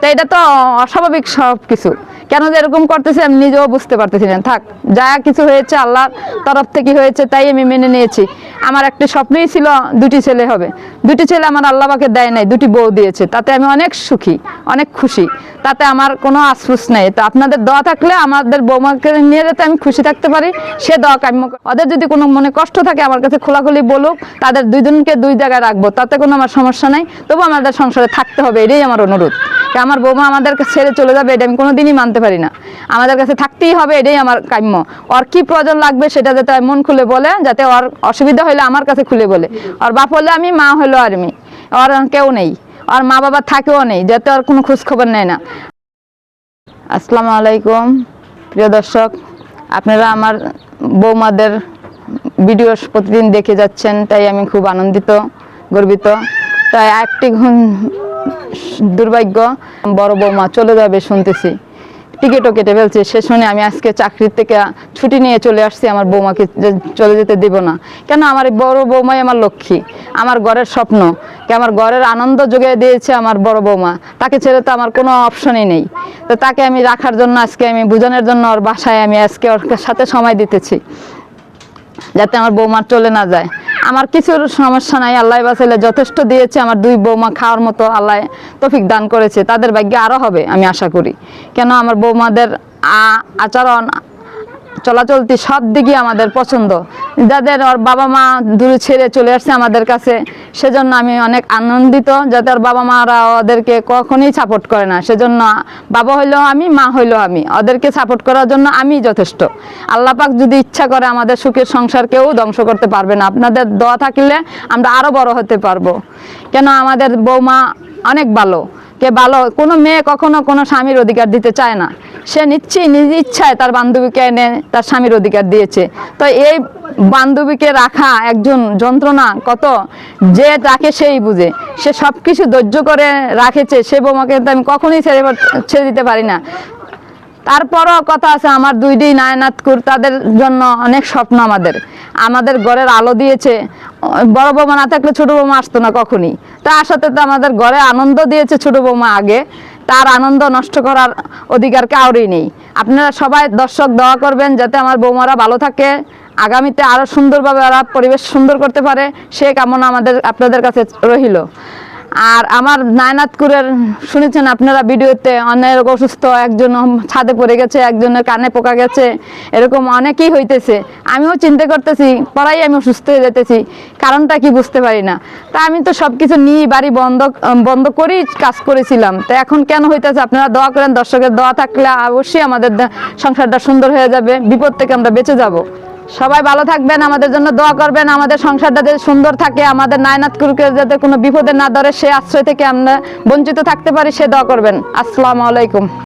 তো এটা তো অস্বাভাবিক সব কিছু কেন যে এরকম করতেছে আমি নিজেও বুঝতে পারতেছি থাক। যা কিছু হয়েছে আল্লাহর তরফ থেকে হয়েছে, তাই আমি মেনে নিয়েছি। আমার একটি স্বপ্নই ছিল দুটি ছেলে হবে। দুটি ছেলে আমার আল্লাহকে দেয় নাই, দুটি বউ দিয়েছে। তাতে আমি অনেক সুখী, অনেক খুশি। তাতে আমার কোনো আফসোস নেই। তো আপনাদের দোয়া থাকলে আমাদের বৌমাকে নিয়ে যাতে আমি খুশি থাকতে পারি, সে দোয়া কাম্য ওদের যদি কোনো মনে কষ্ট থাকে, আমার কাছে খোলাখুলি বলুক, তাদের দুইজনকে দুই জায়গায় রাখব। তাতে কোনো আমার সমস্যা নাই। তবু আমাদের সংসারে থাকতে হবে, এটাই আমার অনুরোধ। আমার বৌমা আমাদের ছেড়ে চলে যাবে, এটা আমি কোনোদিনই মানতে পারি না। আমাদের কাছে থাকতেই হবে, এটাই আমার কাম্য। ওর কি প্রয়োজন লাগবে সেটা যাতে মন খুলে বলে, যাতে ওর অসুবিধা হলে আমার কাছে খুলে বলে। ওর বাপ হলে আমি, মা হলো আর আমি ওর কেউ নেই। আর মা বাবা থাকেও নেই, যাতে ওর কোনো খোঁজ খবর নেয় না। আসসালামু আলাইকুম, প্রিয় দর্শক। আপনারা আমার বৌমাদের ভিডিও প্রতিদিন দেখে যাচ্ছেন, তাই আমি খুব আনন্দিত, গর্বিত। তাই একটি দুর্ভাগ্য, বড় বৌমা চলে যাবে শুনতেছি। টিকিটও কেটে ফেলছে। সে শুনে আমি আজকে চাকরির থেকে ছুটি নিয়ে চলে আসছি, আমার বৌমাকে চলে যেতে দেব না। কেন আমার এই বড় বৌমাই আমার লক্ষ্মী? আমার ঘরের স্বপ্ন। কে আমার ঘরের আনন্দ যোগে দিয়েছে আমার বড় বৌমা। তাকে ছেড়ে তো আমার কোনো অপশনই নেই। তো তাকে আমি রাখার জন্য আজকে আমি বোঝানোর জন্য ওর বাসায় আমি আজকে ওর সাথে সময় দিতেছি, যাতে আমার বৌমা চলে না যায়। আমার কিছুর সমস্যা নাই, আল্লাহ বাসাইলে যথেষ্ট দিয়েছে, আমার দুই বৌমা খাওয়ার মতো আল্লাহ তফিক দান করেছে, তাদের ভাগ্যে আরও হবে, আমি আশা করি। কেন আমার বৌমাদের আচরণ চলাচলতি সব দিকই আমাদের পছন্দ। যাদের ওর বাবা মা দূরে ছেড়ে চলে আসছে আমাদের কাছে, সেজন্য আমি অনেক আনন্দিত যাতে ওর বাবা মারা ওদেরকে কখনোই সাপোর্ট করে না। সেজন্য বাবা হইল আমি, মা হইল আমি। ওদেরকে সাপোর্ট করার জন্য আমি যথেষ্ট। আল্লাহ পাক যদি ইচ্ছা করে আমাদের সুখের সংসার কেউ ধ্বংস করতে পারবে না। আপনাদের দোয়া থাকলে আমরা আরও বড় হতে পারব। কেন আমাদের বৌমা অনেক ভালো। কে ভালো, কোনো মেয়ে কখনো কোনো স্বামীর অধিকার দিতে চায় না। সে নিশ্চয়ই নিজ ইচ্ছায় তার বান্ধবীকে এনে তার স্বামীর অধিকার দিয়েছে। তো এই বান্ধবীকে রাখা একজন যন্ত্রণা কত? যে তাকে সেই বুঝে। সে সব কিছু ধৈর্য করে রাখেছে, সে বৌমাকে আমি কখনোই ছেড়ে ছেড়ে দিতে পারি না। তারপরও কথা আছে, আমার দুইটি নায়নাতকুর, তাদের জন্য অনেক স্বপ্ন আমাদের। আমাদের ঘরের আলো দিয়েছে বড় বৌমা না থাকলে ছোট বৌমা আসতো না কখনই। তা আসাতে তো আমাদের ঘরে আনন্দ দিয়েছে ছোট বৌমা আগে। তার আনন্দ নষ্ট করার অধিকার কাউরই নেই। আপনারা সবাই দর্শক দোয়া করবেন যাতে আমার বৌমারা ভালো থাকে। আগামীতে আরও সুন্দরভাবে ওরা পরিবেশ সুন্দর করতে পারে। সে কামনা আমাদের, আপনাদের কাছে রহিল আর আমার নায়নাতকুরের শুনেছেন আপনারা ভিডিওতে অনেক অসুস্থ, একজন ছাদে পড়ে গেছে, একজনের কানে পোকা গেছে, এরকম অনেকেই হইতেছে। আমিও চিন্তা করতেছি, পড়াই আমি অসুস্থ হয়ে যেতেছি, কারণটা কি বুঝতে পারি না। তা আমি তো সব কিছু নিয়ে বাড়ি বন্ধ বন্ধ করেই কাজ করেছিলাম। তো এখন কেন হইতেছে? আপনারা দোয়া করেন, দর্শকের দোয়া থাকলে অবশ্যই আমাদের সংসারটা সুন্দর হয়ে যাবে, বিপদ থেকে আমরা বেঁচে যাব। সবাই ভালো থাকবেন, আমাদের জন্য দোয়া করবেন, আমাদের সংসারটা যাতে সুন্দর থাকে, আমাদের নায়নাথ কুরুকে যাতে কোনো বিপদে না ধরে, সে আশ্রয় থেকে আমরা বঞ্চিত থাকতে পারি, সে দোয়া করবেন। আসসালামু আলাইকুম।